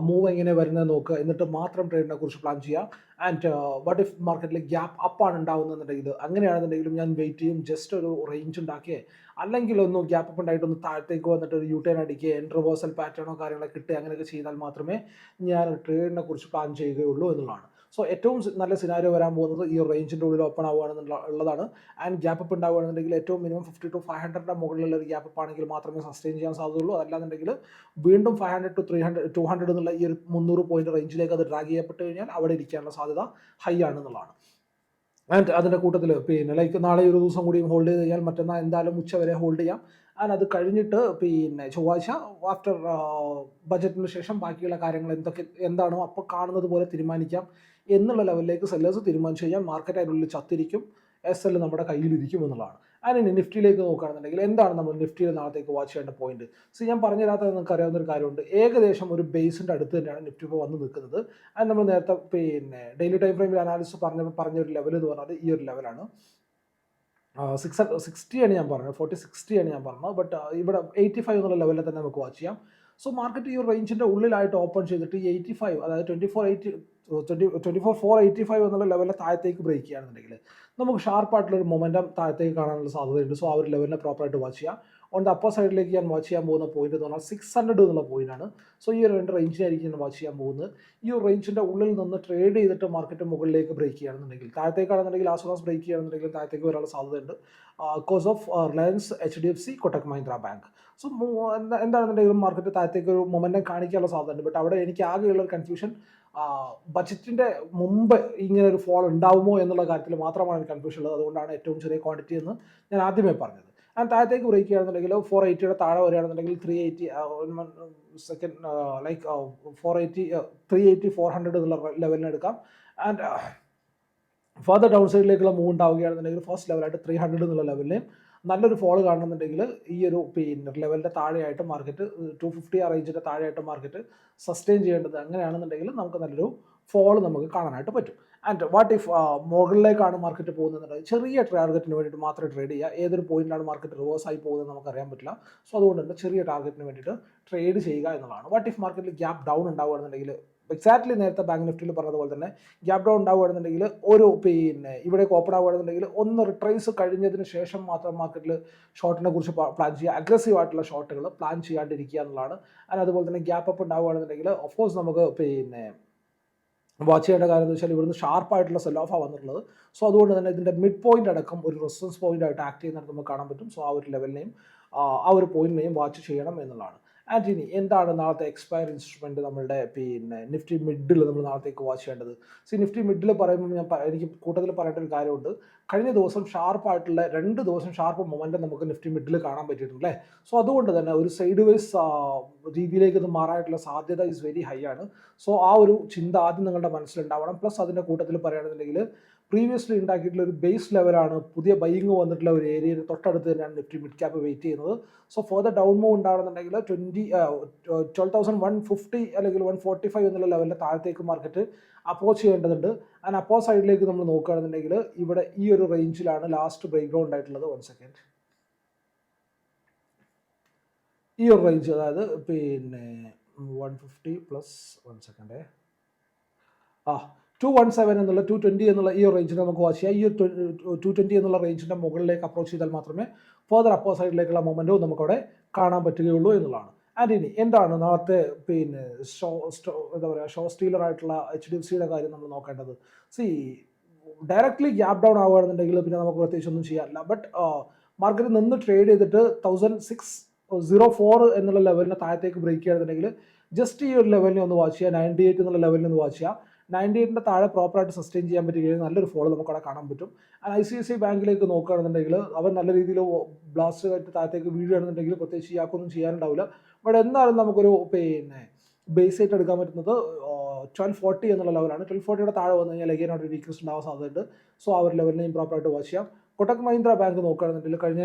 മൂവ് എങ്ങനെ വരുന്നത് നോക്കുക. എന്നിട്ട് മാത്രം ട്രേഡിനെ കുറിച്ച് പ്ലാൻ ചെയ്യുക ആൻഡ് വാട്ട് ഇഫ് മാർക്കറ്റിൽ ഗ്യാപ്പ് അപ്പാണ് ഉണ്ടാകുന്നതെന്നുണ്ടെങ്കിൽ അങ്ങനെയാണെന്നുണ്ടെങ്കിലും ഞാൻ വെയിറ്റ് ചെയ്യും. ജസ്റ്റ് ഒരു റേഞ്ച് ഉണ്ടാക്കിയേ. അല്ലെങ്കിൽ ഒന്ന് ഗ്യാപ്പ് അപ്പ് ഉണ്ടായിട്ട് ഒന്ന് താഴത്തേക്ക് വന്നിട്ട് ഒരു യു ടേൺ അടിക്കുക എൻ റിവേഴ്സൽ പാറ്റേണോ കാര്യങ്ങളൊക്കെ കിട്ടുക അങ്ങനെയൊക്കെ ചെയ്താൽ മാത്രമേ ഞാൻ ട്രേഡിനെ കുറിച്ച് പ്ലാൻ ചെയ്യുകയുള്ളൂ എന്നുള്ളതാണ്. സോ ഏറ്റവും നല്ല സിനാരിയോ വരാൻ പോകുന്നത് ഈ റേഞ്ചിന്റെ ഉള്ളിൽ ഓപ്പൺ ആവുകയാണെന്നുള്ള ഉള്ളതാണ്. ആൻഡ് ഗ്യാപ്പ് അപ്പ് ഉണ്ടാവുകയാണെന്നുണ്ടെങ്കിൽ ഏറ്റവും മിനിമം ഫിഫ്റ്റി ടു ഫൈവ് ഹൺഡ്രഡിന്റെ മുകളിലുള്ള ഒരു ഗ്യാപ്പ് അപ്പ് ആണെങ്കിൽ മാത്രമേ സസ്റ്റെയിൻ ചെയ്യാൻ സാധ്യതയുള്ളൂ. അതല്ലാന്നുണ്ടെങ്കിൽ വീണ്ടും five hundred two three hundred two hundred എന്നുള്ള ഈ ഒരു മുന്നൂറ് പോയിന്റ് റേഞ്ചിലേക്ക് അത് ഡ്രാഗ് ചെയ്യപ്പെട്ട് കഴിഞ്ഞാൽ അവിടെ ഇരിക്കാനുള്ള സാധ്യത ഹൈ ആണെന്നുള്ളതാണ് ആൻഡ് അതിന്റെ കൂട്ടത്തിൽ പിന്നെ ലൈക്ക് നാളെ ഒരു ദിവസം കൂടിയും ഹോൾഡ് ചെയ്ത് കഴിഞ്ഞാൽ മറ്റന്നാൾ എന്തായാലും ഉച്ച വരെ ഹോൾഡ് ചെയ്യാം. ആൻഡ് അത് കഴിഞ്ഞിട്ട് പിന്നെ ചൊവ്വാഴ്ച ആഫ്റ്റർ ബജറ്റിന് ശേഷം ബാക്കിയുള്ള കാര്യങ്ങൾ എന്തൊക്കെ എന്താണോ അപ്പോൾ കാണുന്നത് പോലെ തീരുമാനിക്കാം. എന്നുള്ള ലെവലിലേക്ക് സെല്ലേഴ്സ് തീരുമാനിച്ചു കഴിഞ്ഞാൽ മാർക്കറ്റ് അതിനുള്ളിൽ ചത്തിരിക്കും. എസ് എൽ നമ്മുടെ കയ്യിലിരിക്കും എന്നുള്ളതാണ്. അതിന് നിഫ്റ്റിയിലേക്ക് നോക്കുകയാണെന്നുണ്ടെങ്കിൽ എന്താണ് നമ്മൾ നിഫ്റ്റിയിൽ നാളത്തേക്ക് വാച്ച് ചെയ്യേണ്ട പോയിന്റ് സോ ഞാൻ പറഞ്ഞു തരാത്ത നിങ്ങൾക്ക് അറിയാവുന്ന ഒരു കാര്യമുണ്ട്. ഏകദേശം ഒരു ബേസിന്റെ അടുത്ത് തന്നെയാണ് നിഫ്റ്റി ഇപ്പോൾ വന്ന് നിൽക്കുന്നത്. അത് നമ്മൾ നേരത്തെ പിന്നെ ഡെയിലി ടൈം ഫ്രെയിമിൽ അനാലിസിസ് പറഞ്ഞ പറഞ്ഞ ഒരു ലെവൽ എന്ന് പറഞ്ഞാൽ ഈ ഒരു ലെവലാണ് സിക്സ് സിക്സ്റ്റിയാണ് ഞാൻ പറഞ്ഞത്. ഫോർട്ടി സിക്സ്റ്റിയാണ് ഞാൻ പറഞ്ഞത്. ബട്ട് ഇവിടെ എയ്റ്റി ഫൈവ് എന്നുള്ള ലെവലിൽ തന്നെ നമുക്ക് വാച്ച് ചെയ്യാം. സോ മാർക്കറ്റ് ഈ റേഞ്ചിന്റെ ഉള്ളിലായിട്ട് ഓപ്പൺ ചെയ്തിട്ട് എയ്റ്റി ഫൈവ് അതായത് twenty four eighty twenty twenty four four eighty five എന്നുള്ള ലെവലിൽ താഴത്തേക്ക് ബ്രേക്ക് ചെയ്യുകയാണെന്നുണ്ടെങ്കിൽ നമുക്ക് ഷാർപ്പായിട്ടുള്ള ഒരു മൊമെന്റം താഴത്തേക്ക് കാണാനുള്ള സാധ്യതയുണ്ട്. സോ ആ ഒരു ലെവലിനെ പ്രോപ്പറായിട്ട് വാച്ച് ചെയ്യാം ഓൺ ദ അപ്പർ സൈഡിലേക്ക് ഞാൻ വാച്ച് ചെയ്യാൻ പോകുന്ന പോയിന്റ് എന്ന് പറഞ്ഞാൽ സിക്സ് ഹൺഡ്രഡ് എന്നുള്ള പോയിന്റ് ആണ്. സോ ഈ ഒരു രണ്ട് റേഞ്ചിനായിരിക്കും ഞാൻ വാച്ച് ചെയ്യാൻ പോകുന്നത്. ഈ ഒരു റേഞ്ചിന്റെ ഉള്ളിൽ നിന്ന് ട്രേഡ് ചെയ്തിട്ട് മാർക്കറ്റ് മുകളിലേക്ക് ബ്രേക്ക് ചെയ്യുകയാണെന്നുണ്ടെങ്കിൽ താഴത്തേക്കാണെന്നുണ്ടെങ്കിൽ ആസുറാസ് ബ്രേക്ക് ചെയ്യുകയാണെന്നുണ്ടെങ്കിൽ താഴത്തേക്ക് വരാനുള്ള സാധ്യതയുണ്ട്. Cause of Reliance H D F C Kotak Mahindra bank so എന്താണെന്നുണ്ടെങ്കിലും market താഴത്തേക്ക് ഒരു മൊമെന്റം കാണിക്കാനുള്ള സാധ്യതയുണ്ട്. ബട്ട് അവിടെ എനിക്ക് ആകെയുള്ള ഒരു കൺഫ്യൂഷൻ ബജറ്റിന്റെ മുമ്പ് ഇങ്ങനെ ഒരു ഫോൾ ഉണ്ടാവുമോ എന്നുള്ള കാര്യത്തിൽ മാത്രമാണ് എനിക്ക് കൺഫ്യൂഷൻ ഉള്ളത്. അതുകൊണ്ടാണ് ഏറ്റവും ചെറിയ ക്വാണ്ടിറ്റി എന്ന് ഞാൻ ആദ്യമേ പറഞ്ഞത്. താഴത്തേക്ക് ബ്രേക്ക് ചെയ്യുകയാണെന്നുണ്ടെങ്കിൽ ഫോർ എയ്റ്റിയുടെ താഴെ വരികയാണെന്നുണ്ടെങ്കിൽ three eighty second like four eighty three eighty four hundred എന്നുള്ള ലെവലിനെടുക്കാം ആൻഡ് ഫർദർ ഡൗൺ സൈഡിലേക്കുള്ള മൂവ് ഉണ്ടാവുകയാണെന്നുണ്ടെങ്കിൽ ഫസ്റ്റ് ലെവലായിട്ട് ത്രീ ഹൺഡ്രഡ് എന്നുള്ള ലെവലിൽ നല്ലൊരു ഫോൾ കാണുന്നുണ്ടെങ്കിൽ ഈ ഒരു പിന്നെ ലെവലിന്റെ താഴെയായിട്ട് മാർക്കറ്റ് ടു ഫിഫ്റ്റി ആ റേഞ്ചിന്റെ താഴെയായിട്ട് മാർക്കറ്റ് സസ്റ്റെയിൻ ചെയ്യേണ്ടത് അങ്ങനെയാണെന്നുണ്ടെങ്കിൽ നമുക്ക് നല്ലൊരു ഫോൾ നമുക്ക് കാണാനായിട്ട് പറ്റും. ആൻഡ് വാട്ട് ഇഫ് മുകളിലേക്കാണ് മാർക്കറ്റ് പോകുന്നത് ചെറിയ ടാർഗറ്റിന് വേണ്ടിയിട്ട് മാത്രമേ ട്രേഡ് ചെയ്യുക. ഏതൊരു പോയിന്റാണ് മാർക്കറ്റ് റിവേഴ്സ് ആയി പോകുന്നത് നമുക്ക് അറിയാൻ പറ്റില്ല. സോ അതുകൊണ്ട് തന്നെ ചെറിയ ടാർഗറ്റിന് വേണ്ടിയിട്ട് ട്രേഡ് ചെയ്യുക എന്നുള്ളതാണ്. വാട്ട് ഇഫ് മാർക്കറ്റിൽ ഗ്യാപ്പ് ഡൗൺ ഉണ്ടാവുകയാണെന്നുണ്ടെങ്കിൽ എക്സാക്ട്ലി നേരത്തെ ബാങ്ക് നിഫ്റ്റിയിൽ പറഞ്ഞതുപോലെ തന്നെ ഗ്യാപ്പ് ഡൗൺ ഉണ്ടാവുകയാണെന്നുണ്ടെങ്കിൽ ഒരു പിന്നെ ഇവിടെ ഓപ്പൺ ആവുകയാണെന്നുണ്ടെങ്കിൽ ഒന്ന് റിട്രേസ് കഴിഞ്ഞതിന് ശേഷം മാത്രം മാർക്കറ്റിൽ ഷോർട്ടിനെ കുറിച്ച് പ്ലാൻ ചെയ്യുക. അഗ്രസീവ് ആയിട്ടുള്ള ഷോർട്ടുകൾ പ്ലാൻ ചെയ്യാണ്ടിരിക്കുക എന്നുള്ളതാണ്. ആൻഡ് അതുപോലെ തന്നെ ഗ്യാപ്പ് അപ്പ് ഉണ്ടാവുകയാണെന്നുണ്ടെങ്കിൽ ഓഫ്കോഴ്സ് നമുക്ക് പിന്നെ വാച്ച് ചെയ്യേണ്ട കാര്യം എന്ന് വെച്ചാൽ ഇവിടുന്ന് ഷാർപ്പായിട്ടുള്ള സെൽ ഓഫാണ് വന്നിട്ടുള്ളത്. സോ അതുകൊണ്ട് തന്നെ ഇതിന്റെ മിഡ് പോയിന്റ് അടക്കം ഒരു റെസിസ്റ്റൻസ് പോയിന്റ് ആയിട്ട് ആക്ട് ചെയ്യുന്നത് നമുക്ക് കാണാൻ പറ്റും. സോ ആ ഒരു ലെവലിനെയും ആ ഒരു പോയിന്റിനെയും വാച്ച് ചെയ്യണം എന്നുള്ളതാണ്. ആൻഡ് ഇനി എന്താണ് നാളത്തെ എക്സ്പയർ ഇൻസ്ട്രുമെന്റ് നമ്മളുടെ പിന്നെ നിഫ്റ്റി മിഡിൽ നമ്മൾ നാളത്തേക്ക് വാച്ച് ചെയ്യേണ്ടത്? സി നിഫ്റ്റി മിഡിൽ പറയുമ്പോൾ ഞാൻ എനിക്ക് കൂട്ടത്തിൽ പറയേണ്ട ഒരു കാര്യമുണ്ട്. കഴിഞ്ഞ ദിവസം ഷാർപ്പായിട്ടുള്ള രണ്ട് ദിവസം ഷാർപ്പ് മൊമെന്റം നമുക്ക് നിഫ്റ്റി മിഡിൽ കാണാൻ പറ്റിയിട്ടുണ്ട് സോ അതുകൊണ്ട് തന്നെ ഒരു സൈഡ് വൈസ് രീതിയിലേക്ക് ഇത് മാറാനായിട്ടുള്ള സാധ്യത ഇസ് വെരി ഹൈ ആണ്. സോ ആ ഒരു ചിന്ത ആദ്യം നിങ്ങളുടെ മനസ്സിലുണ്ടാവണം. പ്ലസ് അതിന്റെ കൂട്ടത്തിൽ പറയുകയാണെന്നുണ്ടെങ്കിൽ പ്രീവിയസ്ലി ഉണ്ടാക്കിയിട്ടുള്ള ഒരു ബേസ് ലെവലാണ് പുതിയ ബൈങ് വന്നിട്ടുള്ള ഒരു ഏരിയയിൽ തൊട്ടടുത്ത് തന്നെയാണ് നിഫ്റ്റി മിഡ് ക്യാപ്പ് വെയിറ്റ് ചെയ്യുന്നത്. So for the down move ഉണ്ടാകുന്നുണ്ടെങ്കിൽ twenty twelve thousand one fifty അല്ലെങ്കിൽ വൺ ഫോർട്ടി ഫൈവ് എന്നുള്ള ലെവലിന്റെ താഴത്തേക്ക് മാർക്കറ്റ് അപ്രോച്ച് ചെയ്യേണ്ടതുണ്ട്. ആൻഡ് അപ്പോ സൈഡിലേക്ക് നമ്മൾ നോക്കുകയാണെന്നുണ്ടെങ്കിൽ ഇവിടെ ഈ ഒരു റേഞ്ചിലാണ് ലാസ്റ്റ് ബ്രേക്ക് ഡൗൺ ഉണ്ടായിട്ടുള്ളത് വൺ സെക്കൻഡ് ഈ ഒരു റേഞ്ച് അതായത് പിന്നെ വൺ ഫിഫ്റ്റി പ്ലസ് വൺ സെക്കൻഡേ ആ ടു വൺ സെവൻ എന്നുള്ള ടു ട്വന്റി എന്നുള്ള ഈ റേഞ്ചിനെ നമുക്ക് വാച്ച് ചെയ്യാം. ഈ ഒരു ടു ട്വന്റി എന്നുള്ള റേഞ്ചിന്റെ മുകളിലേക്ക് അപ്രോച്ച് ചെയ്താൽ മാത്രമേ ഫർദർ അപ്പോ സൈഡിലേക്കുള്ള മൊമെന്റവും നമുക്കവിടെ കാണാൻ പറ്റുകയുള്ളൂ എന്നുള്ളതാണ്. ആൻഡ് ഇനി എന്താണ് നാളത്തെ പിന്നെ ഷോ സ്റ്റോ എന്താ പറയുക ഷോ സ്റ്റീലർ ആയിട്ടുള്ള എച്ച് ഡി എഫ് സിയുടെ കാര്യം നമ്മൾ നോക്കേണ്ടത്? സി ഡയറക്റ്റ്ലി ഗ്യാപ് ഡൗൺ ആവുകയാണെന്നുണ്ടെങ്കിൽ പിന്നെ നമുക്ക് പ്രത്യേകിച്ച് ഒന്നും ചെയ്യാനില്ല. ബട്ട് മാർക്കറ്റിൽ നിന്ന് ട്രേഡ് ചെയ്തിട്ട് തൗസൻഡ് സിക്സ് സീറോ ഫോർ എന്നുള്ള ലെവലിന് താഴത്തേക്ക് ബ്രേക്ക് ചെയ്യുകയാണെന്നുണ്ടെങ്കിൽ ജസ്റ്റ് ഈ ഒരു ലെവലിനെ ഒന്ന് വാച്ച് ചെയ്യുക. നയന്റി എയ്റ്റ് എന്നുള്ള ലെവലിൽ ഒന്ന് വാച്ച് ചെയ്യുക. നയന്റി എയ്റ്റിന്റെ താഴെ പ്രോപ്പറായിട്ട് സസ്റ്റെയിൻ ചെയ്യാൻ പറ്റുകയും നല്ലൊരു ഫോൾ നമുക്ക് അവിടെ കാണാൻ പറ്റും. ഐ സി സി ബാങ്കിലേക്ക് നോക്കുകയാണെന്നുണ്ടെങ്കിൽ അവൻ നല്ല രീതിയിൽ ബ്ലാസ്റ്റ് ആയിട്ട് താഴത്തേക്ക് വീഴുകയാണെന്നുണ്ടെങ്കിൽ പ്രത്യേകിച്ച് ഇയാൾക്കൊന്നും ചെയ്യാനുണ്ടാവില്ല. ബട്ട് എന്നാലും നമുക്കൊരു പിന്നെ ബേസ് ആയിട്ട് എടുക്കാൻ പറ്റുന്നത് ട്വൽവ് ഫോർട്ടി എന്നുള്ള ലെവലാണ് ട്വൽവ് ഫോർട്ടിയുടെ താഴെ വന്നു കഴിഞ്ഞാൽ അഗൈൻ അവിടെ ഡീക്രീസ് ഉണ്ടാവാൻ സാധ്യതയുണ്ട്. സോ ആ ഒരു ലെവലിനെയും പ്രോപ്പറായിട്ട് വാച്ച് ചെയ്യാം. കൊട്ടക് മഹീന്ദ്ര ബാങ്ക് നോക്കുകയാണെന്നുണ്ടെങ്കിൽ കഴിഞ്ഞ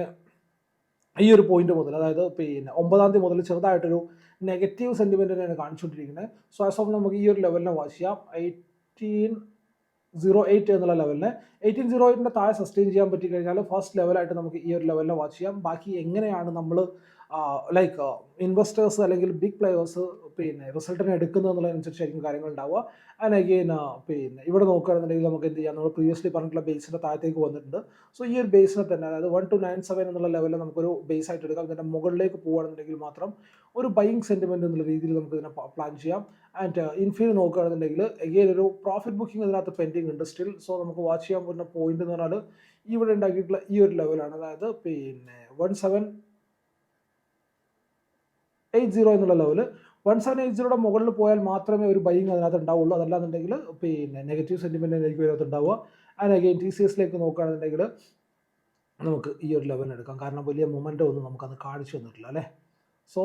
ഈ ഒരു പോയിന്റ് മുതൽ അതായത് പിന്നെ ഒമ്പതാം തീയതി മുതൽ ചെറുതായിട്ടൊരു നെഗറ്റീവ് സെന്റിമെന്റ് തന്നെയാണ് കാണിച്ചുകൊണ്ടിരിക്കുന്നത്. സോ ആസ് ഓഫ് നമുക്ക് ഈ ഒരു ലെവലിനെ വാച്ച് ചെയ്യാം. എയ്റ്റീൻ സീറോ എയ്റ്റ് എന്നുള്ള ലെവലിന് എയ്റ്റീൻ സീറോ എയ്റ്റിന്റെ താഴെ സസ്റ്റെയിൻ ചെയ്യാൻ പറ്റി കഴിഞ്ഞാൽ ഫസ്റ്റ് ലെവലായിട്ട് നമുക്ക് ഈ ഒരു ലെവലിനെ വാച്ച് ചെയ്യാം. ബാക്കി എങ്ങനെയാണ് നമ്മൾ ലൈക്ക് ഇൻവെസ്റ്റേഴ്സ് അല്ലെങ്കിൽ ബിഗ് പ്ലെയേഴ്സ് പിന്നെ റിസൾട്ടിനെ എടുക്കുന്നതിനനുസരിച്ചായിരിക്കും കാര്യങ്ങൾ ഉണ്ടാവുക. ആൻഡ് അഗെയിൻ പിന്നെ ഇവിടെ നോക്കുകയാണെന്നുണ്ടെങ്കിൽ നമുക്ക് എന്ത് ചെയ്യാം? നമ്മൾ പ്രീവിയസ്ലി പറഞ്ഞിട്ടുള്ള ബേസിന്റെ താഴത്തേക്ക് വന്നിട്ടുണ്ട്. സോ ഈ ഒരു ബേസിനെ തന്നെ അതായത് വൺ ടു നയൻ സെവൻ എന്നുള്ള ലെവലിൽ നമുക്കൊരു ബേസ് ആയിട്ട് എടുക്കാം. ഇതിന്റെ മുകളിലേക്ക് പോകുകയാണെന്നുണ്ടെങ്കിൽ മാത്രം ഒരു ബൈങ് സെന്റിമെന്റ് എന്നുള്ള രീതിയിൽ നമുക്ക് ഇതിനെ പ്ലാൻ ചെയ്യാം. ആൻഡ് ഇൻഫീൽ നോക്കുകയാണെന്നുണ്ടെങ്കിൽ അഗെയിൻ ഒരു പ്രോഫിറ്റ് ബുക്കിംഗ് ഇതിനകത്ത് പെൻഡിങ് ഉണ്ട് സ്റ്റിൽ സോ നമുക്ക് വാച്ച് ചെയ്യാൻ പറ്റുന്ന പോയിന്റ് എന്ന് പറഞ്ഞാൽ ഇവിടെ ഉണ്ടാക്കിയിട്ടുള്ള ഈ ഒരു ലെവലാണ് അതായത് പിന്നെ വൺ സെവൻ എയ്റ്റ് സീറോ എന്നുള്ള ലെവൽ. വൺ സെവൻ എയ്റ്റ് സീറോയുടെ മുകളിൽ പോയാൽ മാത്രമേ ഒരു ബൈങ് അതിനകത്ത് ഉണ്ടാവുള്ളൂ. അതല്ലാന്നുണ്ടെങ്കിൽ പിന്നെ നെഗറ്റീവ് സെന്റിമെന്റ് ആയിരിക്കും അതിനകത്ത് ഉണ്ടാവുക. ആൻഡ് അഗെയിൻ ടി സി എസിലേക്ക് നോക്കുകയാണെന്നുണ്ടെങ്കിൽ നമുക്ക് ഈ ഒരു ലെവൽ എടുക്കാം. കാരണം വലിയ മൊമെന്റ് ഒന്നും നമുക്കത് കാണിച്ചു തന്നിട്ടില്ല അല്ലേ? So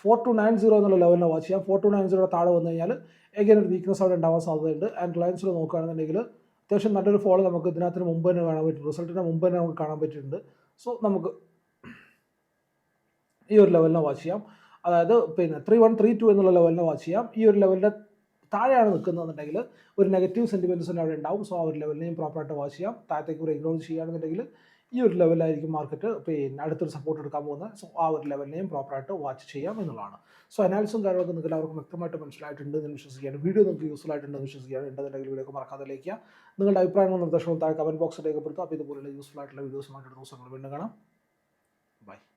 four two nine zero എന്നുള്ള ലെവലിനെ വാച്ച് ചെയ്യാം. ഫോർ ടു നയൻ സീറോ താഴെ വന്നു കഴിഞ്ഞാൽ എഗൈൻ ഒരു വീക്ക്നെസ് അവിടെ ഉണ്ടാവാൻ സാധ്യതയുണ്ട്. ആൻഡ് റിലയൻസിൽ നോക്കുകയാണെന്നുണ്ടെങ്കിൽ അത്യാവശ്യം നല്ലൊരു ഫോളോ നമുക്ക് ഇതിനകത്തിന് മുമ്പ് തന്നെ കാണാൻ പറ്റും. റിസൾട്ടിന് മുമ്പ് തന്നെ നമുക്ക് കാണാൻ പറ്റിയിട്ടുണ്ട്. സോ നമുക്ക് ഈ ഒരു ലെവലിനെ വാച്ച് ചെയ്യാം. അതായത് പിന്നെ ത്രീ വൺ ത്രീ ടു എന്നുള്ള ലെവലിനെ വാച്ച് ചെയ്യാം. ഈ ഒരു ലെവലിന്റെ താഴെയാണ് നിൽക്കുന്നതെന്നുണ്ടെങ്കിൽ ഒരു നെഗറ്റീവ് സെന്റിമെന്റ്സ് തന്നെ അവിടെ ഉണ്ടാവും. സോ ആ ഒരു ലെവലിനെയും പ്രോപ്പറായിട്ട് വാച്ച് ചെയ്യാം. താഴത്തേക്ക് ബ്രേക്ക് ഡൗൺ ചെയ്യുകയാണെന്നുണ്ടെങ്കിൽ ഈ ഒരു ലെവലായിരിക്കും മാർക്കറ്റ് പിന്നെ അടുത്തൊരു സപ്പോർട്ട് എടുക്കാൻ പോകുന്നത്. സോ ആ ഒരു ലെവലിനെയും പ്രോപ്പറായിട്ട് വാച്ച് ചെയ്യാം എന്നുള്ളതാണ്. സോ അനാലിസും കാര്യങ്ങളൊക്കെ നിങ്ങൾക്ക് എല്ലാവർക്കും വ്യക്തമായിട്ട് മനസ്സിലായിട്ടുണ്ട് എന്ന് വിശ്വസിക്കുകയാണ്. വീഡിയോ നിങ്ങൾക്ക് യൂസ്ഫുൾ ആയിട്ടുണ്ടെന്ന് വിശ്വസിക്കുകയാണ്. ഉണ്ടെന്നുണ്ടെങ്കിൽ വീഡിയോ മറക്കാതെ ലയിക്കുക നിങ്ങളുടെ അഭിപ്രായങ്ങളും നിർദ്ദേശങ്ങളും താഴെ കമന്റ് ബോക്സിൽ രേഖപ്പെടുത്തുക. അപ്പോൾ ഇതുപോലുള്ള യൂസ്ഫുൾ ആയിട്ടുള്ള വീഡിയോസുമായിട്ട് ദിവസങ്ങൾ വീണ്ടും കാണാം. ബൈ